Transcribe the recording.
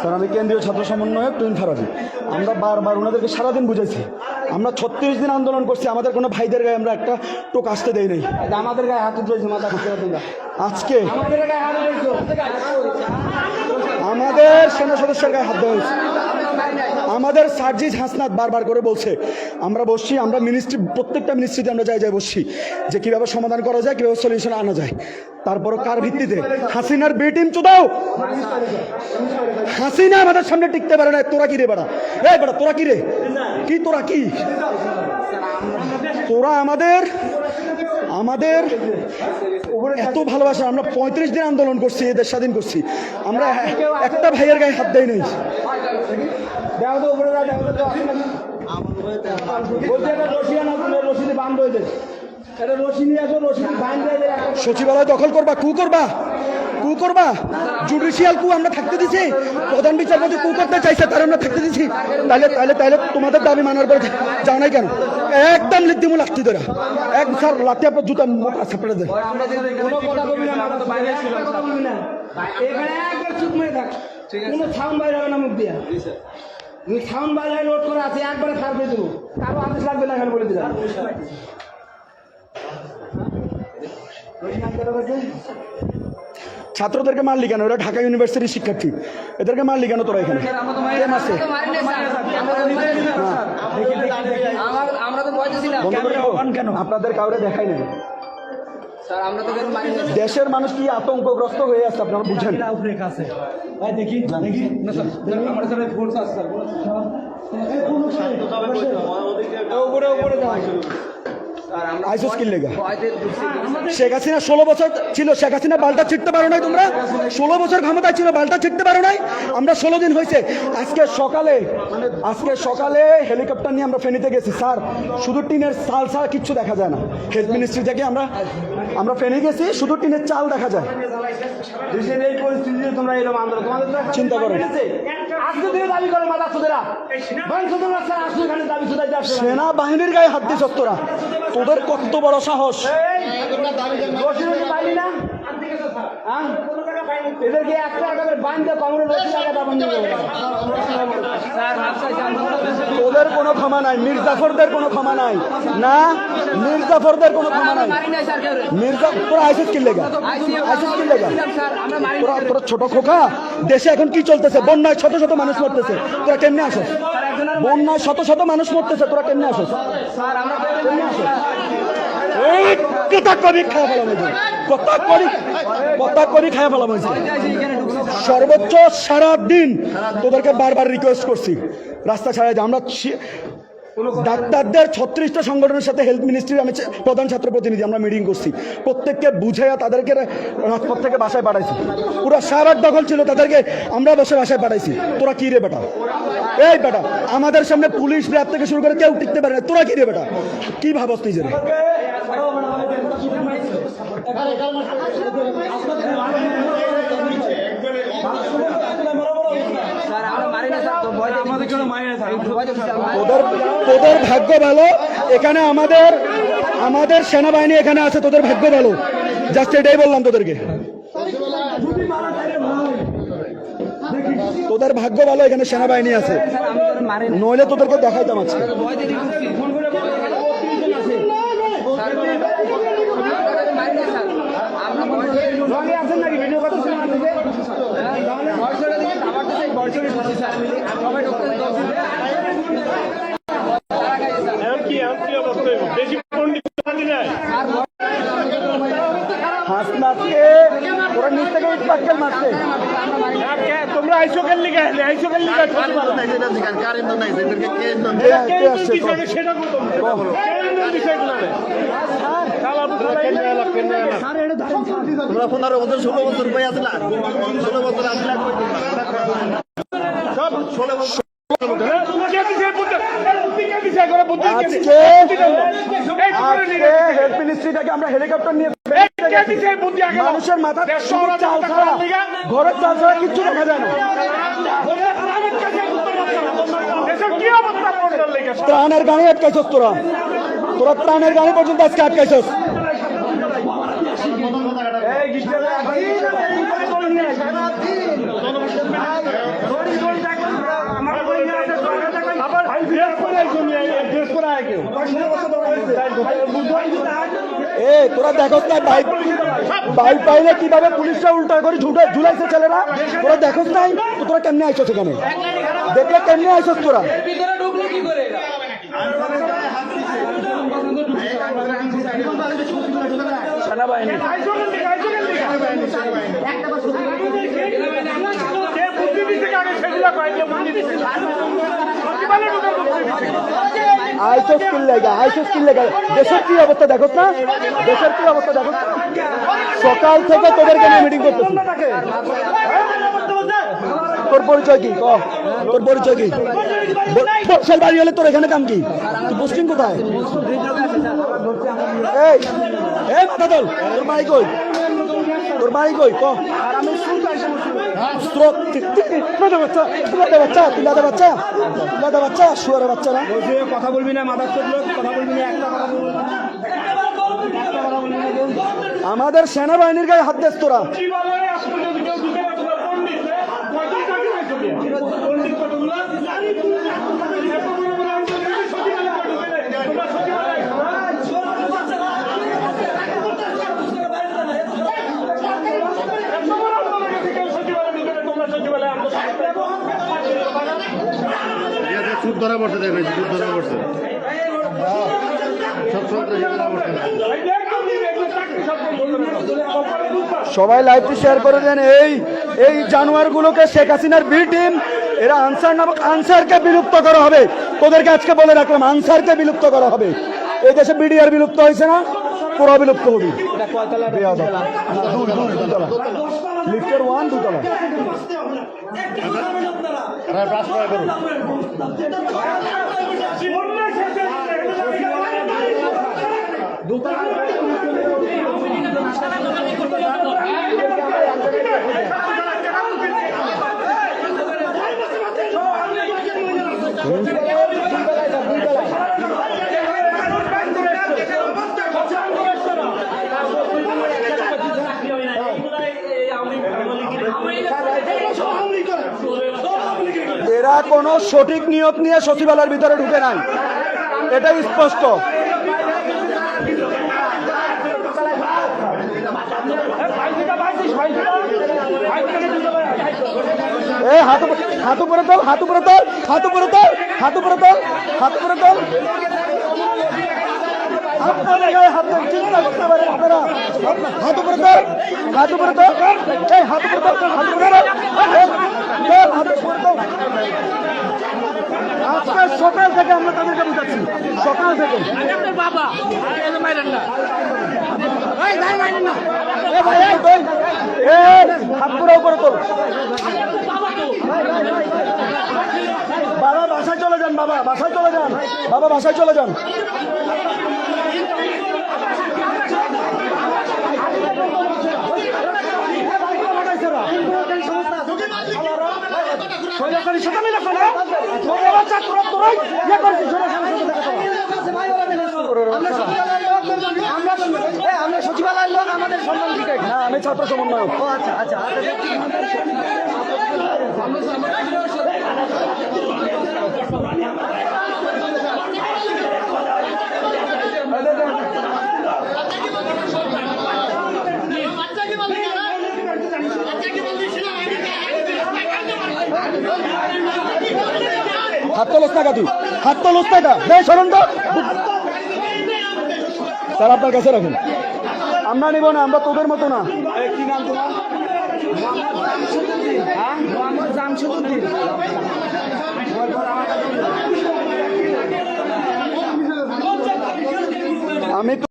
Sir আমি কেন্দ্রীয় ছাত্র সমন্বয়ক টুইন ফারাজি। আমরা বারবার ওনাদেরকে সারাদিন বুঝেছি আমরা ছত্রিশ দিন আন্দোলন করছি আমাদের কোনো ভাইদের গায়ে আমরা একটা টোক আসতে দেই নাই। আমাদের গায়ে হাত তোমরা আজকে আমাদের সেনা সদস্যের গায়ে হাত দেওয়া হয়েছে। আমাদের সার্জিস হাসনাত বারবার করে বলছে, আমরা বসছি, আমরা মিনিস্ট্রি প্রত্যেকটা মিনিস্ট্রিতে আমরা যাই যাই বসছি, যে কীভাবে সমাধান করা যায়, কীভাবে সলিউশন আনা যায়। তারপরও কার ভিত্তিতে? হাসিনার বি টিম চুদাও! হাসিনা আমাদের সামনে টিকতে পারে না তোরা কি রে বেড়া? এই বেড়া, তোরা কি রে? কি তোরা কি? তোরা আমাদের আমাদের এত ভালোবাসা, আমরা পঁয়ত্রিশ দিন আন্দোলন করছি এদের স্বাধীন করছি। আমরা একটা ভাইয়ের গায়ে হাত দেয় নাই। তো উপরে দেখো তো বলছে এটা রশি আনা তুমি রশিতে বান্ধ হয়েছে এটা রশি নিয়ে আসো রশি বান্ধ হয়ে যায় সচিবালয় দখল করবা কু করবা? কু করবা? জুডিশিয়াল কু আমরা থাকতে দিছি? প্রধান বিচারপতি কু করতে চাইছে তার আমরা থাকতে দিছি। তাহলে তাহলে তাহলে তোমাদের দাবি মানার পরে যাও নাই কেন? একদম লিদ্দিমু লাঠি ধরা। এক স্যার লাঠি আপনার জুতা মুখ ছাপড়ে দেয় কোনো কথা বলবি না মাথা তো বাইরে ছিল কথা বলবি না। এখানে একবার চুপ মেরে থাক। কোনো সাউন্ড বাইরে হবে না মুখ দিয়া। সাউন্ড নোট করে আছে একবারে পেয়ে দেবো কারও আদেশ লাগবে না এখানে বলে দিলাম ছাত্রদেরকে মারলি কেন ওরা ঢাকা ইউনিভার্সিটির শিক্ষার্থী এদেরকে মারলি কেন তোরা এখানে। আপনাদের কাউরে দেখাই নেই দেশের মানুষ কি আতঙ্কগ্রস্ত হয়ে আছে আপনারা বুঝেন? দেখি দেখি। কিল লেগা ভয়তে ঢুকছি শেখ হাসিনা ষোলো বছর ছিল শেখ হাসিনা বালটা ছিটতে পারো নাই তোমরা? ষোলো বছর ক্ষমতায় ছিল বালটা ছিটতে পারো নাই? আমরা ষোলো দিন হয়েছে আজকে সকালে আজকে সকালে হেলিকপ্টার নিয়ে আমরা ফেনীতে গেছি স্যার। শুধু টিনের চাল ছাড়া কিচ্ছু দেখা যায় না। হেলথ মিনিস্ট্রি থেকে আমরা আমরা ফেনী গেছি শুধু টিনের চাল দেখা যায়। দেশের এই পরিস্থিতিতে তোমরা এরকম আন্দোলন তোমাদের তো একটা চিন্তা করো। আছে। আজকে দিনে দাবি করে মাথা সুদেরা। ভাই সুদেরা স্যার আসলে এখানে দাবি সুদাইতে আসছে সেনা বাহিনীর গায়ে হাত দিয়ে তোরা। তোদের কত বড় সাহস? এদেরকে বান্ধে তোদের কোনো ক্ষমা নাই মির্জাফরদের কোনো ক্ষমা নাই। না মির্জাফরদের কোনো ক্ষমা নাই। মির্জা তোরা আইসিস কি লেগা? আইসিস কি লেগা? স্যার আমরা মারি তোরা তোরা ছোট খোকা দেশে এখন কি চলতেছে? বন্যায় শত শত মানুষ মরতেছে। তোরা কেমনে আসস? বন্যায় শত শত মানুষ মরতেছে। তোরা কেমনে আসস? কথা করি খাওয়া ফেলা হয়েছে। কথা করি কথা করি খায় ফেলা হয়েছে। সর্বোচ্চ সারা দিন তোদেরকে বারবার রিকোয়েস্ট করছি। রাস্তা ছাড়া যে আমরা ডাক্তারদের ছত্রিশটা সংগঠনের সাথে হেলথ মিনিস্ট্রির আমি প্রধান ছাত্র প্রতিনিধি আমরা মিটিং করছি। প্রত্যেককে বুঝাইয়া তাদেরকে রাজপথ থেকে বাসায় পাঠাইছি। পুরো সারার দখল ছিল তাদেরকে আমরা বসে বাসায় পাঠাইছি। তোরা কি রে বেটা? এই বেটা আমাদের সামনে পুলিশ র্যাব থেকে শুরু করে কেউ টিকতে পারে না। তোরা কি রে বেটা? কি ভাবস নিজের স্যার আমরা মারি না স্যার তো ভয় আমাদের কেন মারি না স্যার ভয় দেখছি তোদের ভাগ্য ভালো। এখানে আমাদের আমাদের সেনাবাহিনী এখানে আছে, তোদের ভাগ্য ভালো। জাস্ট এটাই বললাম তোদেরকে। তোদের ভাগ্য ভালো, এখানে সেনাবাহিনী আছে। নইলে তোদেরকে দেখাইতাম আজকে ভয় দিয়ে ঢুকছি ফোন করে স্যার আমরা মারি না স্যার আমরা ভয় দিয়ে রঙে আছেন নাকি ভিডিও কথা শুনে দিকে বয়সের দিকে খাবার দিতে বয়সের ঢুকছি স্যার সবাই ঢুকতে দশ দিন হাসনাথকে ওরা নিচ থেকে মারছে। তোমরা আইসো কেন লিখে আইসো কেন লিখে? তোমরা পনেরো বছর ষোলো বছর আসলা ষোলো বছর আসলা ষোলো বছর। আজকে আজকে হেলথ মিনিস্ট্রিটাকে আমরা হেলিকপ্টার নিয়ে বুদ্ধি আগে মানুষের মাথা ঘরের চাল ছাড়া কিচ্ছু দেখা যায় না। ত্রাণের গানে আটকাইছস তোরা। তোরা ত্রাণের গানে পর্যন্ত আজকে আটকাইছস। তোরা দেখো তাই বাইক বাইক পাইলে কীভাবে পুলিশরা উল্টা করে ঝুটে ঝুলাইছে ছেলেরা? তোরা দেখোস নাই? তো তোরা কেমনে আইছস এখানে? দেখলে কেমনে আইছস তোরা? এরা? আইসোস কিল লেগা আইসোস কিল লেগা দেশের কি অবস্থা দেখোস না? দেশের কি অবস্থা দেখোস না? সকাল থেকে তোদেরকে নিয়ে মিটিং করতেছি। তোর পরিচয় কি? তোর পরিচয় কি? ব- বাড়ি হলে তোর এখানে কাম কি? তুই পোস্টিং কোথায়? এই মাথা দল কই? তোর বাড়ি কই? ক। স্রোত। তিলাদা বাচ্চা তিলাদা বাচ্চা তিলাদা বাচ্চা দাদা বাচ্চা শুয়ারে বাচ্চা না। কথা বলবি না মাদার লোক কথা বলবি না একটা কথা বলবি আমাদের সেনাবাহিনীর গায়ে হাত দেশ তোরা। সুদ ধরা পড়ছে দেখবেন সুদ ধরা পড়ছে। সবাই লাইভটি শেয়ার করে দেন। এই এই জানোয়ারগুলোকে শেখ হাসিনার বি টিম এরা আনসার নামক আনসারকে বিলুপ্ত করা হবে। তোদেরকে আজকে বলে রাখলাম, আনসারকে বিলুপ্ত করা হবে। এই দেশে বিডিআর বিলুপ্ত হয়েছে না? পুরো বিলুপ্ত হবে। বেয়াদব। দুই, দুই, দুতলা। লিফটের ওয়ান দুতলা। আর কোনো সঠিক নিয়ত নিয়ে সচিবালয়ের ভিতরে ঢুকে নাই। এটাই স্পষ্ট। এ, হাত হাত উপরে তোল, হাত উপরে তোল, হাত উপরে তোল, হাত তোল হাত তোল। হাত দেন, চিন্তা করতে পারেন আপনারা আপনার হাত তোল এই হাত উপরে আজকে সকাল থেকে আমরা তাদেরকে বুঝাচ্ছি সকাল থেকে। এই, হাত পুরো উপরে তোল বাবা বাসায় চলে যান বাবা বাসায় চলে যান বাবা বাসায় চলে যান সৈন্যকারী সাথে মিলে ফেলে। তোরা তোরা তোরাই ইয়ে করছিস সৈন্যকারী সাথে আমরা সচিবালয়ের লোক আমাদের সম্মান ঠিক না আমি ছাত্র সমন্বয়ক। আচ্ছা আচ্ছা। হাত তোলস না তুই হাত তোলস না কা দে সরণ তো। স্যার আপনার কাছে রাখুন। আমরা নিব না আমরা তোদের মতো না। কি নাম তোমার? হ্যাঁ? মোহাম্মদ আমি তো